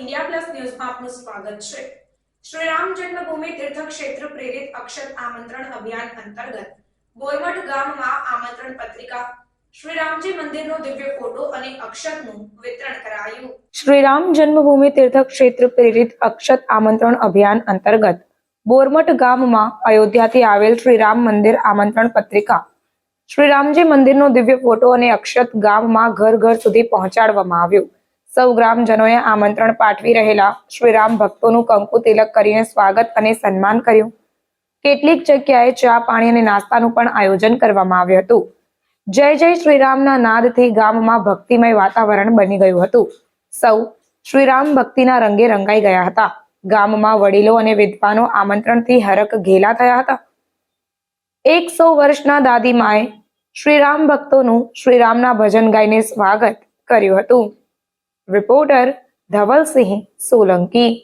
India plus ન્યૂઝમાં આપનું સ્વાગત છે. શ્રી રામ જન્મભૂમિ તીર્થ ક્ષેત્ર પ્રેરિત અક્ષત આમંત્રણ અભિયાન અંતર્ગત બોરમઠ ગામમાં આમંત્રણ પત્રિકા શ્રી રામ જન્મભૂમિ તીર્થ પ્રેરિત અક્ષત આમંત્રણ અભિયાન અંતર્ગત બોરમઠ ગામમાં અયોધ્યાથી આવેલ શ્રી રામ મંદિર આમંત્રણ પત્રિકા શ્રી રામજી મંદિરનો દિવ્ય ફોટો અને અક્ષત ગામમાં ઘર ઘર સુધી પહોંચાડવામાં આવ્યું. સૌ ગ્રામજનોએ આમંત્રણ પાઠવી રહેલા શ્રીરામ ભક્તોનું કંકુ તિલક કરીને સ્વાગત અને સન્માન કર્યું. કેટલીક જગ્યાએ ચા પાણી અને નાસ્તાનું પણ આયોજન કરવામાં આવ્યું હતું. જય જય શ્રીરામના નાદથી ગામમાં ભક્તિમય વાતાવરણ બની ગયું હતું. સૌ શ્રીરામ ભક્તિના રંગે રંગાઈ ગયા હતા. ગામમાં વડીલો અને વિદ્વાનો આમંત્રણથી હરક ઘેલા થયા હતા. એકસો વર્ષના દાદીમાએ શ્રીરામ ભક્તોનું શ્રીરામના ભજન ગાઈને સ્વાગત કર્યું હતું. રિપોર્ટર ધવલસિંહ સોલંકી